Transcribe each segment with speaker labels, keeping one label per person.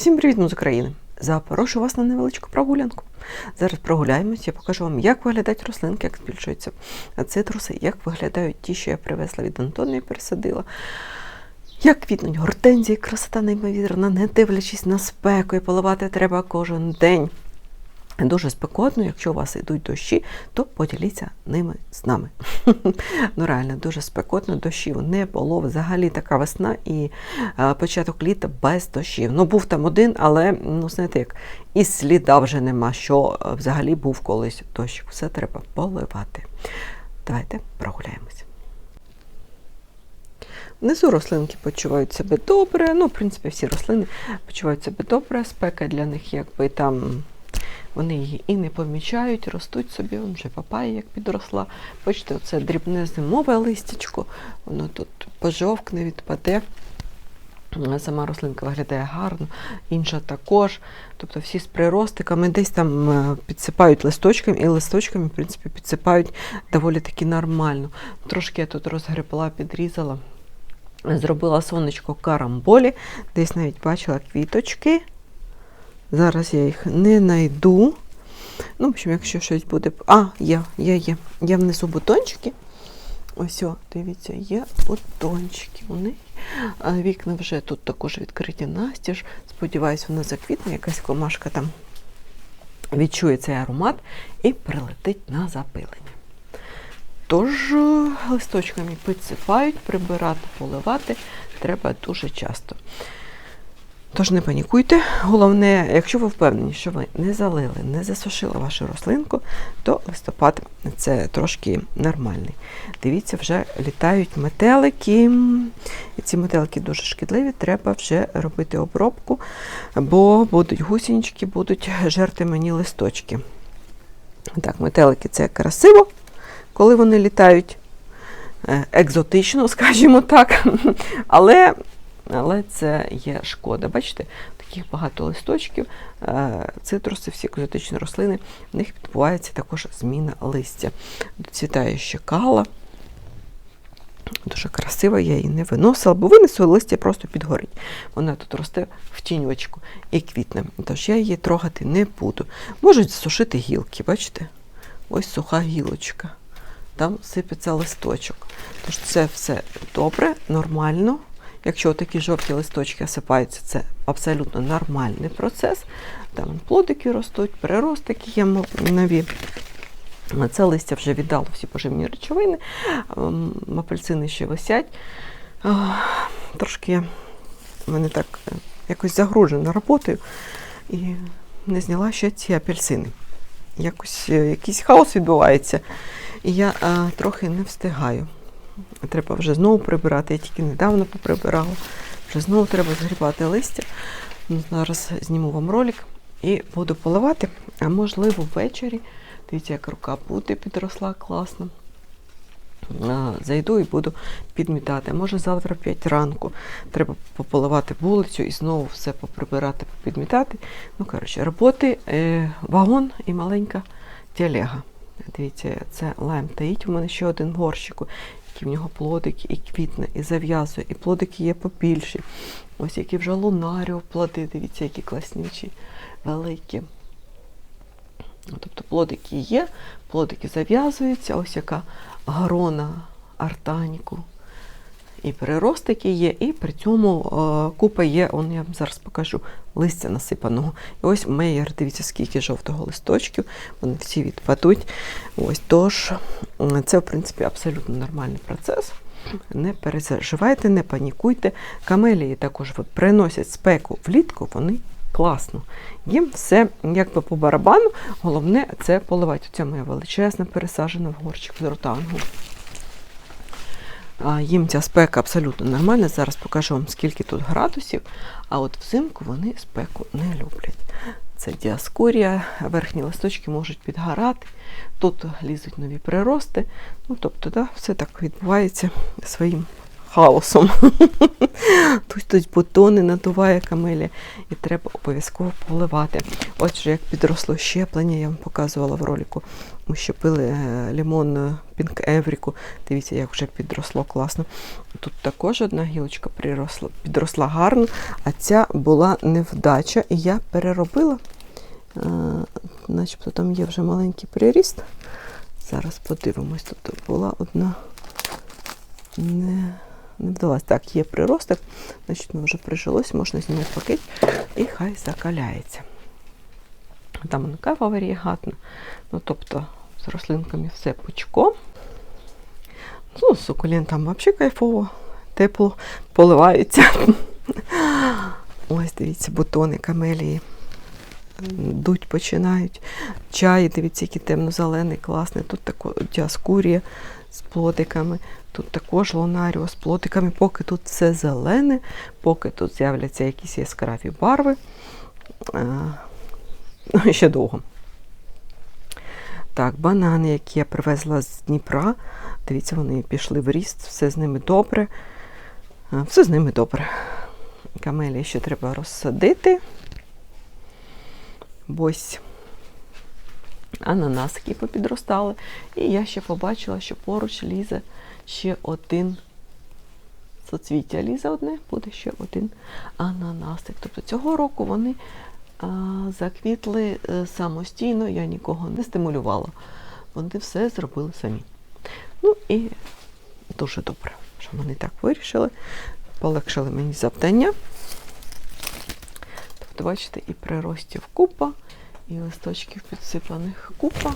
Speaker 1: Всім привіт ми з України! Запрошую вас на невеличку прогулянку. Зараз прогуляємось, я покажу вам, як виглядають рослинки, як збільшуються цитруси, як виглядають ті, що я привезла від Антона і пересадила. Як квітнуть гортензії, красота неймовірна, не дивлячись на спеку, і поливати треба кожен день. Дуже спекотно, якщо у вас йдуть дощі, то поділіться ними з нами. ну реально дуже спекотно, дощів не було. Взагалі така весна і е, початок літа без дощів. Ну був там один, але ну знаєте як, і сліда вже нема, що е, взагалі був колись дощ. Все треба поливати. Давайте прогуляємося. Внизу рослинки почувають себе добре. Ну, в принципі, всі рослини почувають себе добре. Спека для них якби там. Вони її і не помічають, ростуть собі, Вон вже папая як підросла. Бачите, оце дрібне зимове листячко, воно тут пожовкне, відпаде. Сама рослинка виглядає гарно, інша також. Тобто всі з приростиками десь там е, підсипають листочками, і листочками, в принципі, підсипають доволі таки нормально. Трошки я тут розгребла, підрізала, зробила сонечко карамболі, десь навіть бачила квіточки. Зараз я їх не знайду. Ну, в общем, якщо щось буде. А, є, є, є. Є внизу бутончики. Ось, о, дивіться, є бутончики. Вони. А вікна вже тут також відкриті настіж. Сподіваюсь, вона заквітне, якась комашка там відчує цей аромат і прилетить на запилення. Тож листочками підсипають, прибирати, поливати треба дуже часто. Тож не панікуйте. Головне, якщо ви впевнені, що ви не залили, не засушили вашу рослинку, то листопад це трошки нормальний. Дивіться, вже літають метелики. І ці метелики дуже шкідливі, треба вже робити обробку, бо будуть гусінички, будуть жерти мені листочки. Так, метелики це красиво, коли вони літають е, екзотично, скажімо так. Але але це є шкода. Бачите, таких багато листочків, цитруси, всі екзотичні рослини, в них відбувається також зміна листя. Доцвітає ще кала. Дуже красива, я її не виносила, бо винесу листя просто підгорить. Вона тут росте в тіньочку і квітне. Тож я її трогати не буду. Можуть сушити гілки, бачите? Ось суха гілочка. Там сипеться листочок. Тож це все добре, нормально. Якщо такі жовті листочки осипаються, це абсолютно нормальний процес. Там плодики ростуть, переростики є нові. Це листя вже віддало всі поживні речовини, апельсини ще висять. Трошки мене так е, якось загружена роботою і не зняла ще ці апельсини. Якось е, якийсь хаос відбувається, і я а, трохи не встигаю. Треба вже знову прибирати. Я тільки недавно поприбирала. Вже знову треба згрібати листя. Ну, Зараз зніму вам ролик і буду поливати, а можливо ввечері. Дивіться, як рука буде підросла класно. Зайду і буду підмітати. Може завтра в 5 ранку треба пополивати вулицю і знову все поприбирати, попідмітати. Ну, коротше, роботи, е, вагон і маленька телега. Дивіться, це лайм таїть. У мене ще один в горщику які в нього плодики, і квітне, і зав'язує, і плодики є побільші. Ось які вже лунаріо плоди, дивіться, які класнючі, великі. Тобто плодики є, плодики зав'язуються, ось яка грона артаніку. І переростики є, і при цьому е, купа є, он я вам зараз покажу, листя насипаного. І ось меєр, дивіться, скільки жовтого листочків, вони всі відпадуть. Ось, Тож, це, в принципі, абсолютно нормальний процес. Не переживайте, не панікуйте. Камелії також приносять спеку влітку, вони класно. Їм все якби по барабану. Головне це поливати. Це моя величезна пересаджена в горщик з ротангу. Їм ця спека абсолютно нормальна. Зараз покажу вам, скільки тут градусів. А от взимку вони спеку не люблять. Це діаскорія, верхні листочки можуть підгорати, тут лізуть нові прирости. Ну, Тобто, да, все так відбувається своїм хаосом. Тут тут бутони надуває камелія, і треба обов'язково поливати. Отже, як підросло щеплення, я вам показувала в ролику. Ми щепили лімон Пінк Евріку. Дивіться, як вже підросло класно. Тут також одна гілочка приросла, підросла гарно, а ця була невдача, і я переробила. Е, начебто там є вже маленький приріст. Зараз подивимось, тут була одна не, не вдалась. Так, є приросток, значить ми вже прижилось, можна зняти пакет і хай закаляється. Там вона кава варієгатна. Ну, тобто з рослинками все пучком. Ну, з сукулентом взагалі кайфово, тепло, поливаються. Ось, дивіться, бутони камелії дуть починають. Чай, дивіться, який темно-зелений, класний. Тут тако діаскурія з плодиками. Тут також лонаріо з плодиками. Поки тут все зелене, поки тут з'являться якісь яскраві барви. А, ну, ще довго. Так, банани, які я привезла з Дніпра. Дивіться, вони пішли в ріст, все з ними добре. Все з ними добре. Камелії ще треба розсадити. Ось ананасики попідростали. І я ще побачила, що поруч лізе ще один соцвіття лізе одне, буде ще один ананасик. Тобто цього року вони а, заквітли е, самостійно, я нікого не стимулювала. Вони все зробили самі. Ну і дуже добре, що вони так вирішили. Полегшили мені завдання. Тобто, бачите, і приростів купа, і листочків підсипаних купа.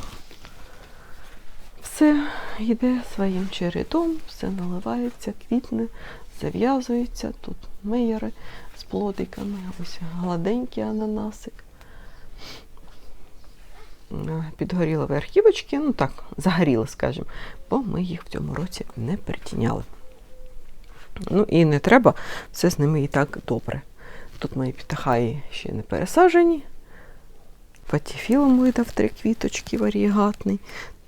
Speaker 1: Все йде своїм чередом, все наливається, квітне, зав'язується. Тут меєри з плодиками, ось гладенький ананасик. Е, Підгоріли верхівочки, ну так, загоріли, скажімо, бо ми їх в цьому році не притіняли. Ну і не треба, все з ними і так добре. Тут мої пітахаї ще не пересаджені. Патіфілом видав три квіточки варієгатний.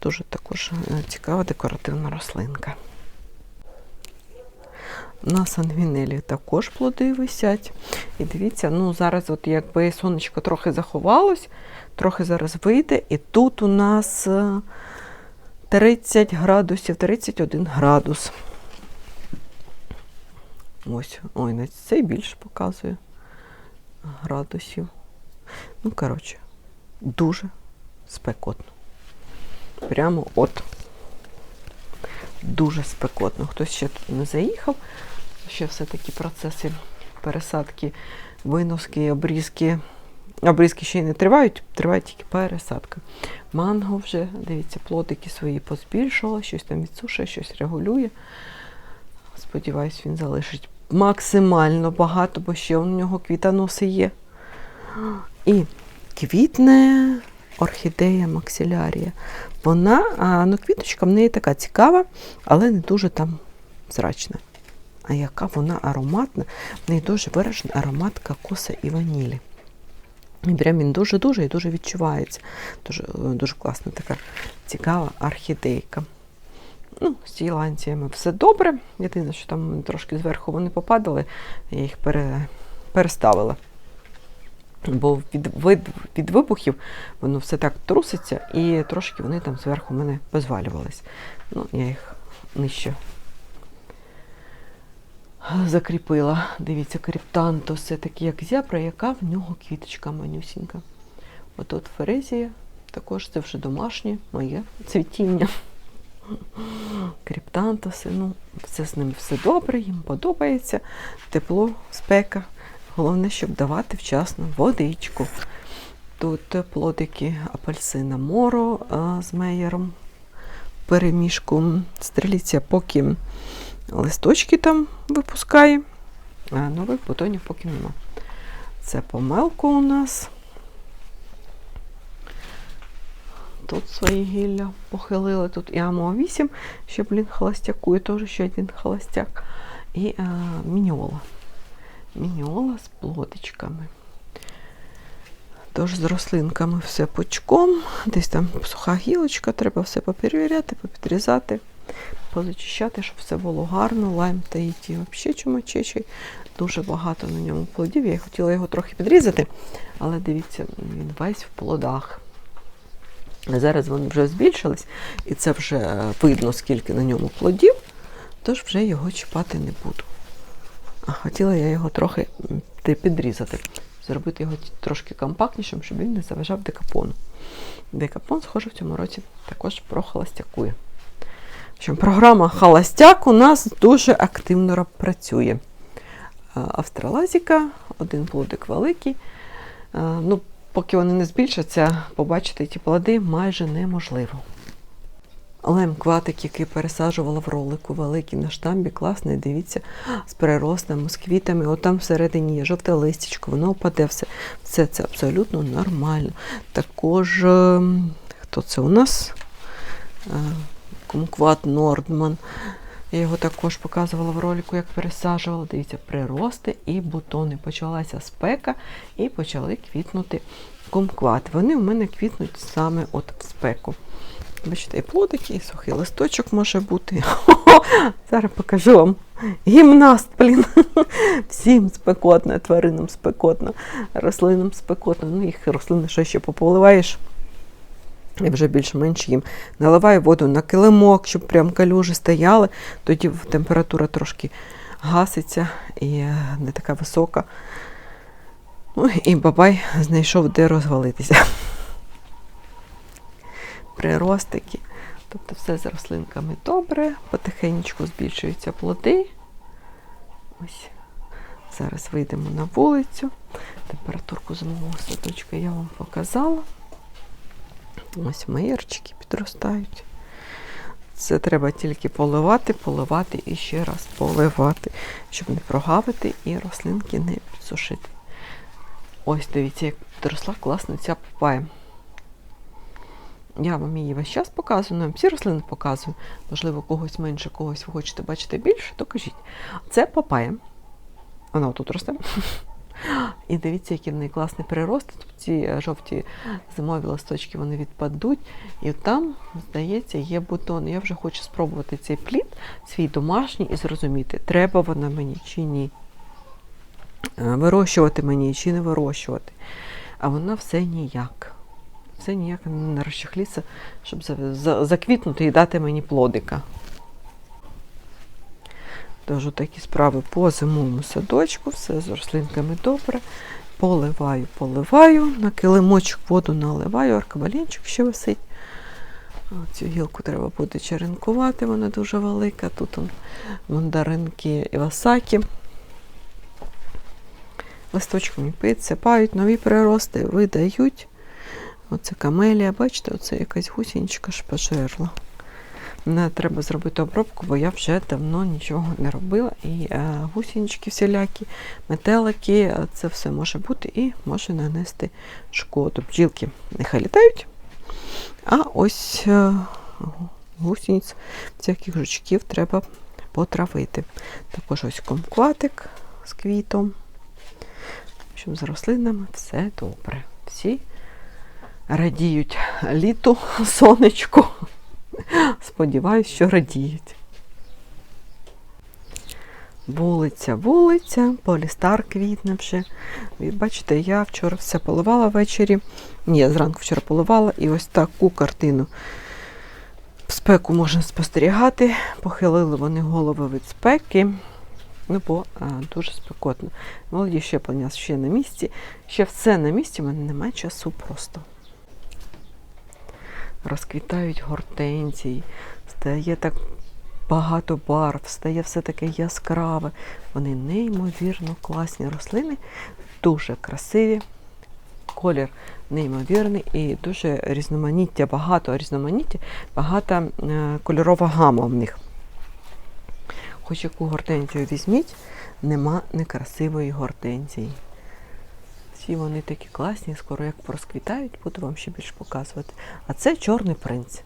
Speaker 1: Дуже також е, цікава декоративна рослинка. На сангвінелі також плоди висять. І дивіться, ну зараз, от якби сонечко трохи заховалось, трохи зараз вийде, і тут у нас е, 30 градусів, 31 градус. Ось, ой, навіть цей більше показує градусів. Ну, коротше, дуже спекотно. Прямо от. Дуже спекотно. Хтось ще тут не заїхав. Ще все-таки процеси пересадки, виноски, обрізки. Обрізки ще й не тривають, триває тільки пересадка. Манго вже, дивіться, плодики свої позбільшувала, щось там відсушує, щось регулює. Сподіваюсь, він залишить максимально багато, бо ще у нього квітоноси є. І квітне орхідея максилярія. Вона, а, ну, квіточка в неї така цікава, але не дуже там зрачна. А яка вона ароматна, в неї дуже виражений аромат кокоса і ванілі. І прям він дуже-дуже і дуже відчувається. Дуже, дуже класна така цікава орхідейка. Ну, з цією ланціями все добре. Єдине, що там трошки зверху вони попадали, я їх пере, переставила. Бо від, від, від вибухів воно все так труситься, і трошки вони там зверху в мене позвалювались. Ну, я їх нижче закріпила. Дивіться, криптантус, це такий як зябра, яка в нього квіточка манюсінька. Отут ферезія, також це вже домашнє, моє цвітіння. Криптантуси, ну, все з ним все добре, їм подобається. Тепло, спека. Головне, щоб давати вчасно водичку. Тут плодики апельсина моро а, з меєром, перемішку. Стріліця поки листочки там випускає, а нових бутонів поки нема. Це помелко у нас. Тут свої гілля похилили. Тут і АМО-8, ще, блін, холостяку, і теж ще один холостяк. І а, мініола. Мініола з плодичками. Тож з рослинками все пучком. Десь там суха гілочка, треба все поперевіряти, попідрізати. позачищати, щоб все було гарно, лайм та і ті взагалі чумачечий. Дуже багато на ньому плодів. Я хотіла його трохи підрізати, але дивіться, він весь в плодах. Зараз вони вже збільшились, і це вже видно, скільки на ньому плодів, тож вже його чіпати не буду. А хотіла я його трохи підрізати, зробити його трошки компактнішим, щоб він не заважав декапону. Декапон, схоже, в цьому році також прохолостякує. В общем, програма Холостяк у нас дуже активно працює. Е, Австралазіка, один плодик великий. Е, Ну, поки вони не збільшаться, побачити ті плоди майже неможливо. Лемкватик, який пересаджувала в ролику, великий на штамбі, класний, дивіться, з переростами, з квітами. От там всередині є жовте листячко, воно впаде все. Все це абсолютно нормально. Також, ем, хто це у нас? Е, Кумкват Нордман. Я його також показувала в ролику, як пересаджувала. Дивіться, прирости і бутони. Почалася спека і почали квітнути кумквати. Вони у мене квітнуть саме от в спеку. Бачите, і плодики, і сухий листочок може бути. Зараз покажу вам. Гімнаст, блін. Всім спекотно, тваринам спекотно, рослинам спекотно. Ну, їх рослини що ще пополиваєш. І вже більш-менш їм наливаю воду на килимок, щоб прям калюжі стояли. Тоді температура трошки гаситься і е, не така висока. Ну, і бабай знайшов, де розвалитися. Приростики. Тобто все з рослинками добре, потихеньку збільшуються плоди. Ось. Зараз вийдемо на вулицю. Температурку зимового садочка я вам показала. Ось маєрчики підростають. Це треба тільки поливати, поливати і ще раз поливати, щоб не прогавити і рослинки не підсушити. Ось дивіться, як підросла класно ця папая. Я вам її весь час показую, нам всі рослини показую. Можливо, когось менше, когось ви хочете бачити більше, то кажіть. Це папая. Вона тут росте. І дивіться, які в неї класні прирости. Тобто ці е, жовті зимові листочки вони відпадуть. І там, здається, є бутон. Я вже хочу спробувати цей плід, свій домашній, і зрозуміти, треба вона мені чи ні. Е, Вирощувати мені чи не вирощувати. А вона все ніяк. Все ніяк не розчахліться, щоб за- за- заквітнути і дати мені плодика. Тож такі справи по зимовому садочку, все з рослинками добре. Поливаю, поливаю, на килимочок воду наливаю, аркабалінчик ще висить. Цю гілку треба буде черенкувати, вона дуже велика. Тут он мандаринки Івасакі. Листочками підсипають, нові прирости видають. Оце камелія, бачите, оце якась пожерла. Не треба зробити обробку, бо я вже давно нічого не робила. І е, гусінички всілякі, метелики, е, це все може бути і може нанести шкоду. Бджілки нехай літають. А ось е, гусениць, всяких жучків треба потравити. Також ось комкватик з квітом. Общем, з рослинами все добре. Всі радіють літу, сонечку. Сподіваюсь, що радіють. Вулиця, вулиця, полістар квітне вже. І бачите, я вчора все поливала ввечері. Ні, я зранку вчора поливала і ось таку картину. Спеку можна спостерігати. Похилили вони голови від спеки. Ну, бо а, дуже спекотно. Молоді щеплення ще на місці. Ще все на місці, в мене немає часу просто розквітають гортензії, стає так багато барв, стає все таке яскраве. Вони неймовірно класні рослини, дуже красиві. Колір неймовірний і дуже різноманіття, багато різноманіття, багата е, кольорова гама в них. Хоч яку гортензію візьміть, нема некрасивої гортензії. Всі вони такі класні, скоро як порозквітають, буду вам ще більше показувати. А це чорний принц.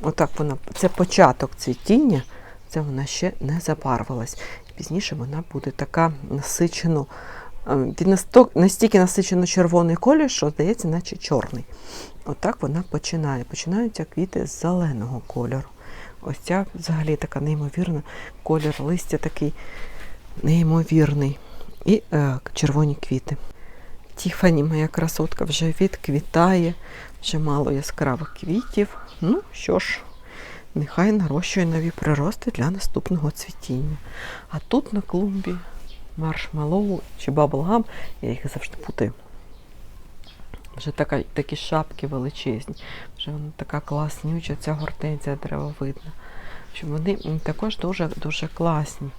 Speaker 1: Отак вона, це початок цвітіння, це вона ще не забарвилась. Пізніше вона буде така насичено, е, він настільки насичено червоний колір, що здається, наче чорний. Отак вона починає. Починаються квіти з зеленого кольору. Ось ця взагалі така неймовірна. Колір листя такий неймовірний. І е, червоні квіти. Тіфані, моя красотка, вже відквітає, вже мало яскравих квітів. Ну що ж, нехай нарощує нові прирости для наступного цвітіння. А тут на клумбі маршмеллоу чи баблгам, я їх завжди путаю. Вже така, такі шапки величезні, вже вона така класнюча, ця гортензія деревовидна. Вони також дуже, дуже класні.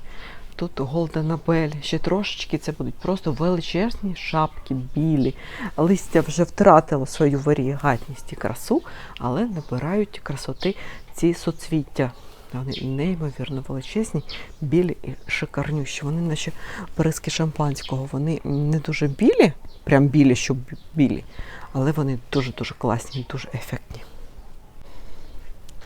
Speaker 1: Тут Голден Абель, ще трошечки це будуть просто величезні шапки білі. Листя вже втратило свою варігатність і красу, але набирають красоти ці соцвіття. Вони неймовірно величезні, білі і шикарнющі. Вони наче бризки шампанського. Вони не дуже білі, прям білі, щоб білі, але вони дуже-дуже класні, дуже ефектні.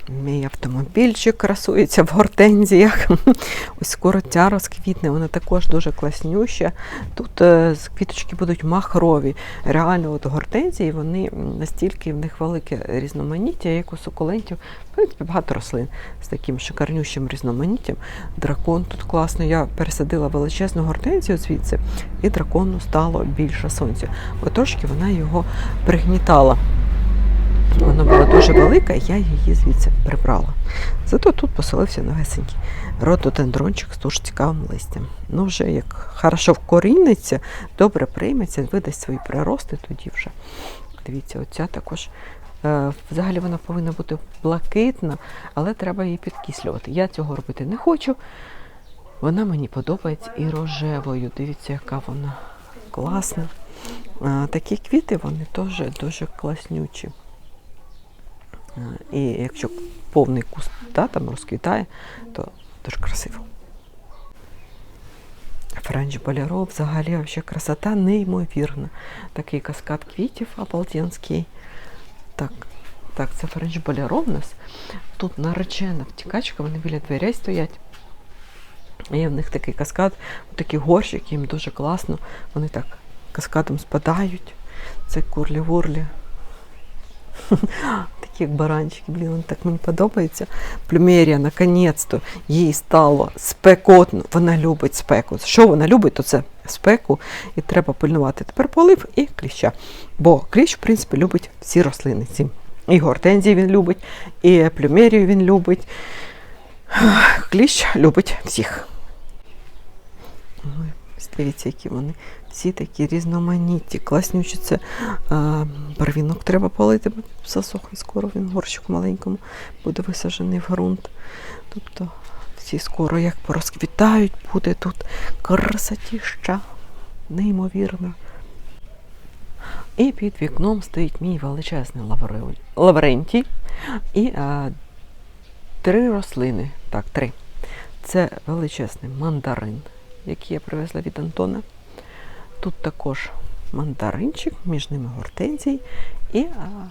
Speaker 1: Мій автомобільчик красується в гортензіях. Ось скоро ця розквітне, вона також дуже класнюща. Тут е, квіточки будуть махрові. Реально, от гортензії, вони настільки в них велике різноманіття, як у сукулентів. В принципі, багато рослин з таким шикарнющим різноманіттям. Дракон тут класно. Я пересадила величезну гортензію звідси, і дракону стало більше сонця. Бо трошки вона його пригнітала. Вона була дуже велика, і я її звідси прибрала. Зато тут поселився новесенький рододендрончик з дуже цікавим листям. Ну, вже як хорошо вкоріниться, добре прийметься, видасть свої прирости, тоді вже. Дивіться, оця також. е, Взагалі вона повинна бути блакитна, але треба її підкислювати. Я цього робити не хочу. Вона мені подобається і рожевою. Дивіться, яка вона класна. Е, Такі квіти, вони теж дуже класнючі. І якщо повний куст да, там розквітає, то дуже красиво. Френч Болеро взагалі вообще красота неймовірна. Такий каскад квітів обалденський. Так, так, це Френч Болеро в нас. Тут наречена втікачка, вони біля дверей стоять. І в них такий каскад, такі горщики, їм дуже класно. Вони так каскадом спадають. Це курлі-вурлі. Такі як баранчики, блін, вони так мені подобається. Плюмерія, наконець-то, їй стало спекотно. Вона любить спеку. Що вона любить, то це спеку. І треба пильнувати тепер полив і кліща. Бо кліщ, в принципі, любить всі рослини. Ці. І гортензії він любить, і плюмерію він любить. Кліщ любить всіх. Ой, Дивіться, які вони всі такі різноманітні, класнючі. Це барвінок треба полити, засохне скоро він в горщику маленькому буде висаджений в ґрунт. Тобто всі скоро як порозквітають, буде тут красотіща, неймовірна. І під вікном стоїть мій величезний лавре- лаврентій і а, три рослини. Так, три. Це величезний мандарин, який я привезла від Антона. Тут також мандаринчик, між ними гортензій і а,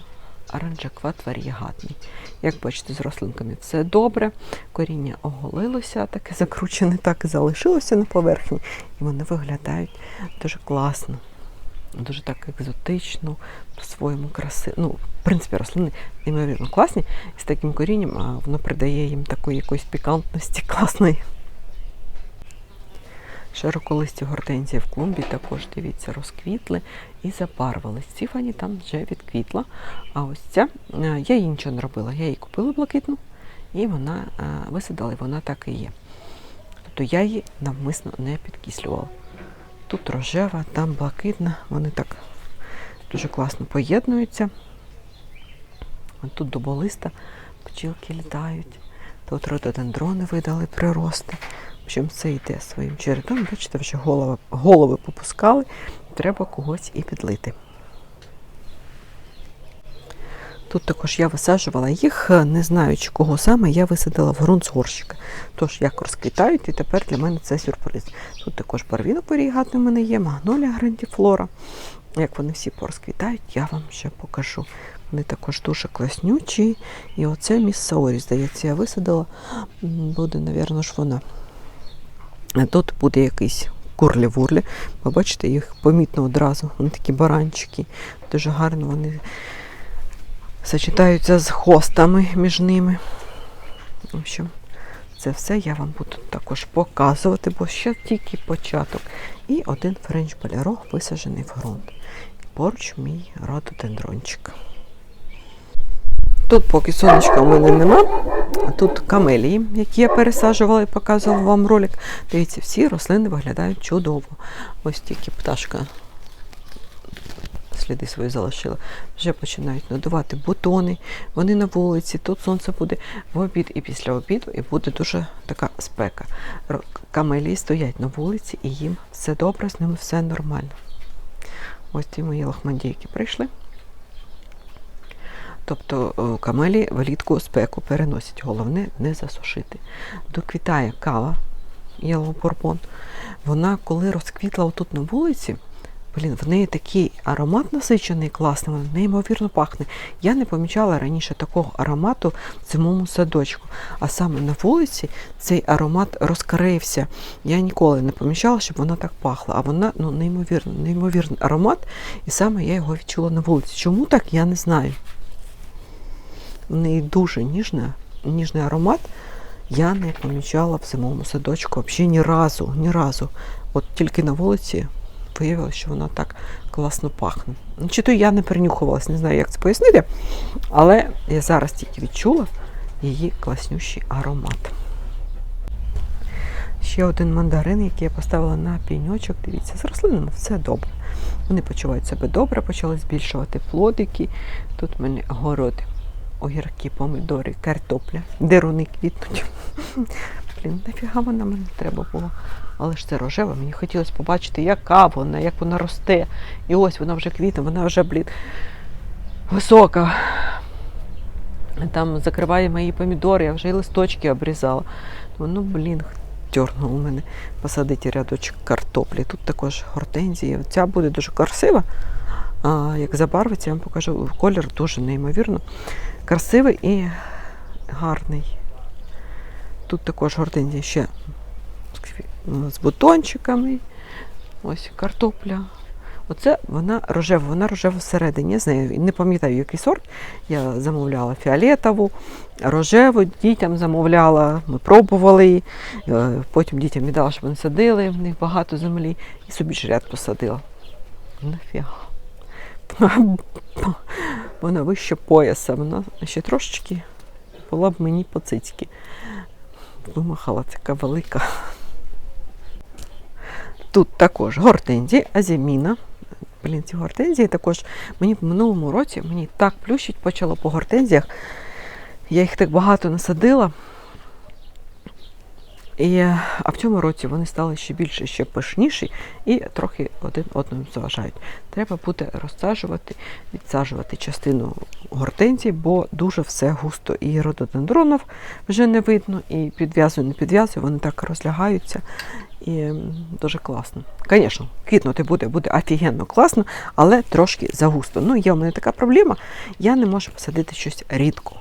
Speaker 1: оранжекват варієгатний. Як бачите, з рослинками все добре. Коріння оголилося, таке закручене, так і залишилося на поверхні. І вони виглядають дуже класно, дуже так екзотично, по-своєму красиво. Ну, в принципі, рослини неймовірно класні. І з таким корінням воно придає їм такої якоїсь пікантності класної. Широколисті гортензії в клумбі також, дивіться, розквітли і забарвились. Стіфані там вже відквітла. А ось ця, е, я їй нічого не робила. Я її купила блакитну, і вона е, висадила, і вона так і є. Тобто я її навмисно не підкислювала. Тут рожева, там блакитна, вони так дуже класно поєднуються. Тут дуболиста, пчілки літають. Тут рододендрони видали прирости. Общем, це йде своїм чередом. Бачите, вже голови, голови попускали, треба когось і підлити. Тут також я висаджувала їх, не знаючи кого саме, я висадила в ґрунт з горщика. Тож як розквітають, і тепер для мене це сюрприз. Тут також барвінок варігатний в мене є, магнолія грандіфлора. Як вони всі порозквітають, я вам ще покажу. Вони також дуже класнючі. І оце міс Саорі, здається, я висадила. Буде, напевно, ж вона. Тут буде якийсь курлі-вурлі. Побачите, їх помітно одразу. Вони такі баранчики. Дуже гарно вони сочетаються з хостами між ними. В общем, це все я вам буду також показувати, бо ще тільки початок. І один френч полярог висаджений в ґрунт. Поруч мій рододендрончик. Тут поки сонечка у мене нема. Тут камелії, які я пересаджувала і показувала вам ролик. Дивіться, всі рослини виглядають чудово. Ось тільки пташка сліди свої залишила. Вже починають надувати бутони. Вони на вулиці. Тут сонце буде в обід і після обіду, і буде дуже така спека. Камелії стоять на вулиці і їм все добре, з ними все нормально. Ось ті мої лохмандійки прийшли. Тобто е, камелі влітку спеку переносять. Головне не засушити. Доквітає кава Bourbon. Вона, коли розквітла отут на вулиці, блін, в неї такий аромат насичений, класний, вона неймовірно пахне. Я не помічала раніше такого аромату в зимовому садочку. А саме на вулиці цей аромат розкрився. Я ніколи не помічала, щоб вона так пахла. А вона ну, неймовірно, неймовірний аромат. І саме я його відчула на вулиці. Чому так, я не знаю. В неї дуже ніжна, ніжний аромат. Я не помічала в зимовому садочку взагалі ні разу, ні разу. От тільки на вулиці виявилося, що вона так класно пахне. Чи то я не перенюхувалась, не знаю, як це пояснити, але я зараз тільки відчула її класнющий аромат. Ще один мандарин, який я поставила на піньочок. Дивіться, з рослинами все добре. Вони почувають себе добре, почали збільшувати плодики. Тут в мене город, огірки, помидори, картопля, деруни квітнуть. Блін, нафіга вона мені треба було. Але ж це рожева, мені хотілося побачити, яка вона, як вона росте. І ось вона вже квітне, вона вже, блін, висока. Там закриває мої помідори, я вже і листочки обрізала. Ну, блін, дьорнув у мене посадити рядочок картоплі. Тут також гортензії. Ця буде дуже красива. Як забарвиться, я вам покажу. Колір дуже неймовірно. Красивий і гарний. Тут також гортензія ще з бутончиками. Ось картопля. Оце вона рожева, вона рожева всередині. Я знаю, не пам'ятаю, який сорт. Я замовляла фіолетову, рожеву, дітям замовляла, ми пробували. Е, Потім дітям віддала, щоб вони садили, в них багато землі, і собі ж ряд посадила. Нафіга. Вона, вище пояса, вона ще трошечки була б мені по цицьки. Вимахала така велика. Тут також гортензії, азіміна. Блін, ці гортензії також мені в минулому році мені так плющить почало по гортензіях. Я їх так багато насадила. І, а в цьому році вони стали ще більше, ще пишніші і трохи один одному заважають. Треба буде розсаджувати, відсаджувати частину гортензій, бо дуже все густо. І рододендронів вже не видно, і підв'язую, не підв'язую, вони так розлягаються. І дуже класно. Звісно, квітнути буде, буде офігенно класно, але трошки загусто. Ну, є у мене така проблема, я не можу посадити щось рідко.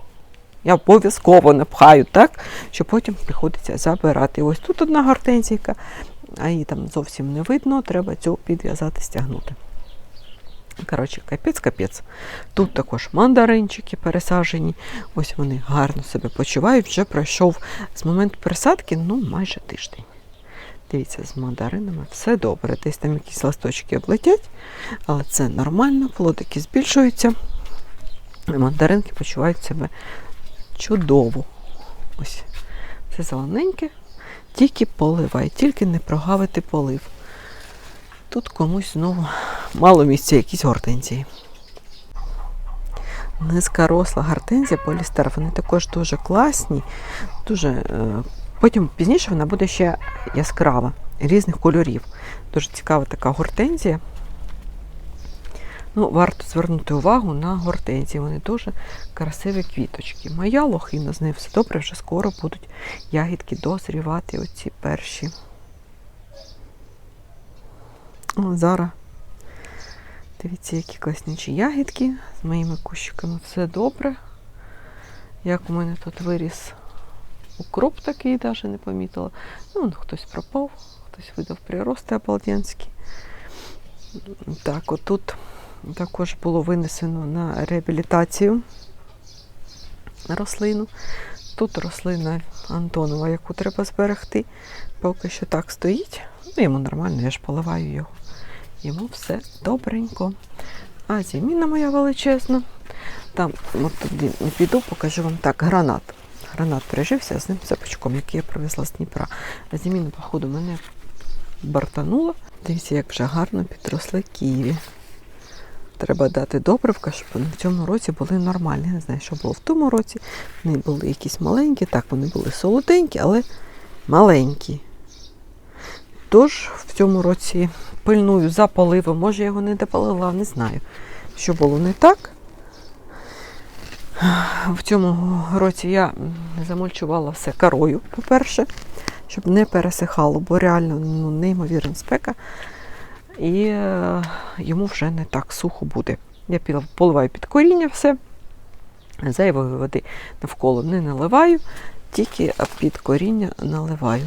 Speaker 1: Я обов'язково напхаю так, що потім приходиться забирати. Ось тут одна гортензійка, а її там зовсім не видно, треба цю підв'язати, стягнути. Коротше, капець-капець. Тут також мандаринчики пересаджені. Ось вони гарно себе почувають. Вже пройшов з моменту пересадки ну, майже тиждень. Дивіться, з мандаринами все добре. Десь там якісь листочки облетять, але це нормально, плодики збільшуються. Мандаринки почувають себе чудово. Ось це зелененьке, тільки поливай, тільки не прогавити полив. Тут комусь знову мало місця, якісь гортензії. Низькоросла гортензія полістер, вони також дуже класні, дуже. е, Потім пізніше вона буде ще яскрава, різних кольорів. Дуже цікава така гортензія. Ну, варто звернути увагу на гортензії. Вони дуже красиві квіточки. Моя лохина з нею все добре, вже скоро будуть ягідки дозрівати, оці перші. О, зараз. Дивіться, які класнічі ягідки з моїми кущиками. Все добре. Як у мене тут виріс укроп такий, навіть не помітила. Ну, хтось пропав, хтось видав прирости обалденські. Так, отут також було винесено на реабілітацію рослину. Тут рослина Антонова, яку треба зберегти. Поки що так стоїть. Ну, йому нормально, я ж поливаю його. Йому все добренько. А зіміна моя величезна. Там, от туди не піду, покажу вам так, гранат. Гранат прижився з ним цепочком, який я привезла з Дніпра. А зіміна, походу, мене бартанула. Дивіться, як вже гарно підросли ківі. Треба дати добривка, щоб вони в цьому році були нормальні. Не знаю, що було в тому році. Вони були якісь маленькі, так, вони були солоденькі, але маленькі. Тож в цьому році пильную за поливом. Може, я його не допалила, не знаю, що було не так. В цьому році я замульчувала все корою, по-перше, щоб не пересихало, бо реально ну, неймовірна спека. І е, йому вже не так сухо буде. Я поливаю під коріння все, зайвої води навколо не наливаю, тільки під коріння наливаю.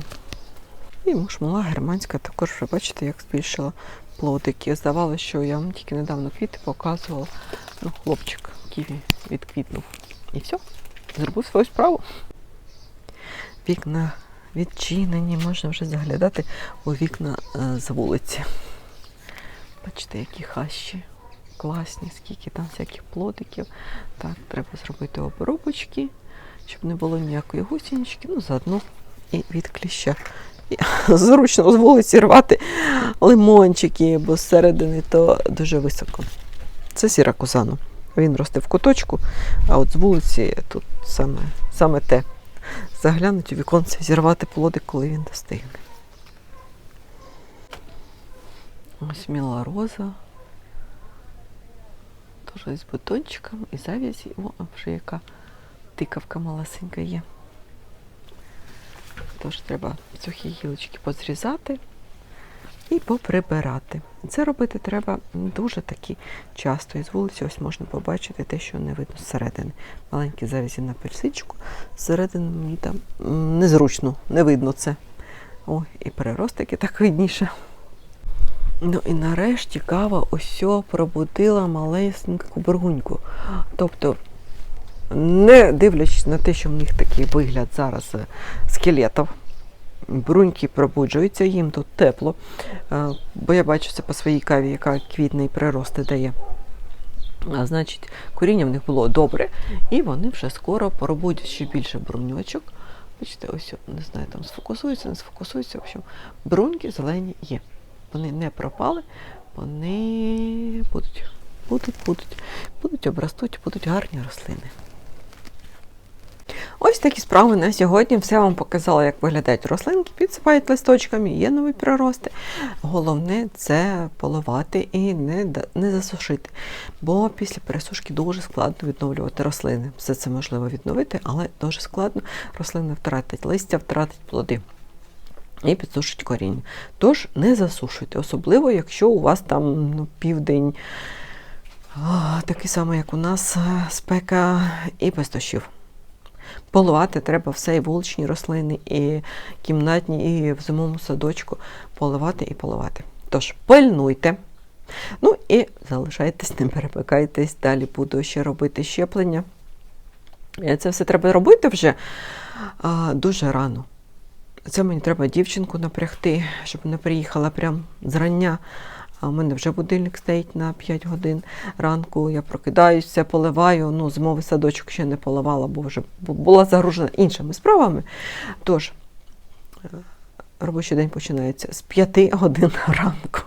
Speaker 1: І мушмула германська також вже бачите, як збільшила плодики. Здавалося, що я вам тільки недавно квіти показувала. Ну, хлопчик ківі відквітнув. І все, зробив свою справу. Вікна відчинені, можна вже заглядати у вікна е, з вулиці. Бачите, які хащі класні, скільки там всяких плодиків. Так, треба зробити обробочки, щоб не було ніякої гусінички, ну заодно і від кліща. І Зручно з вулиці рвати лимончики, бо зсередини то дуже високо. Це сіра кузану. Він росте в куточку, а от з вулиці тут саме, саме те. Заглянуть у віконце, зірвати плодик, коли він достигне. Ось міла роза. Теж з бутончиком і завязі. О, вже яка тикавка малесенька є. Тож треба сухі гілочки позрізати і поприбирати. Це робити треба дуже таки часто. І з вулиці ось можна побачити те, що не видно зсередини. Маленькі завязі на персичку. Зсередини мені там незручно, не видно це. О, і переростики так видніше. Ну і нарешті кава ось пробудила малесеньку бургуньку. Тобто, не дивлячись на те, що в них такий вигляд зараз е, скелетів, бруньки пробуджуються, їм тут тепло. Е, Бо я бачу це по своїй каві, яка квітне і прирости дає. А значить, коріння в них було добре, і вони вже скоро пробудять ще більше бруньочок. Бачите, ось, не знаю, там сфокусується, не сфокусується. В общем, бруньки зелені є. Вони не пропали, вони будуть, будуть, будуть, будуть обрастуть, будуть гарні рослини. Ось такі справи на сьогодні. Все вам показала, як виглядають рослинки, підсипають листочками, є нові прирости. Головне це поливати і не, не засушити. Бо після пересушки дуже складно відновлювати рослини. Все це можливо відновити, але дуже складно. Рослина втратить листя, втратить плоди. І підсушить коріння. Тож не засушуйте, особливо, якщо у вас там ну, південь такий самий, як у нас, е, спека і без дощів. Поливати треба все, і вуличні рослини, і кімнатні, і в зимовому садочку. Поливати і поливати. Тож пильнуйте. Ну і залишайтесь, не перепикайтесь. Далі буду ще робити щеплення. Е, Це все треба робити вже а, дуже рано. Це мені треба дівчинку напрягти, щоб не приїхала прям зрання. А у мене вже будильник стоїть на 5 годин ранку. Я прокидаюсь, все поливаю. Ну, зимовий садочок ще не поливала, бо вже була загружена іншими справами. Тож, е, робочий день починається з 5 годин ранку.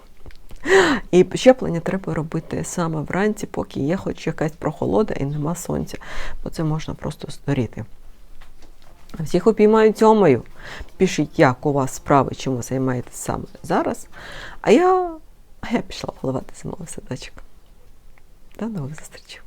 Speaker 1: І щеплення треба робити саме вранці, поки є хоч якась прохолода і нема сонця, бо це можна просто здоріти. Всіх обіймаю цьомою. Пишіть, як у вас справи, чим ви саме зараз. А я, а я пішла поливати зимовий садочок. До нових зустрічей.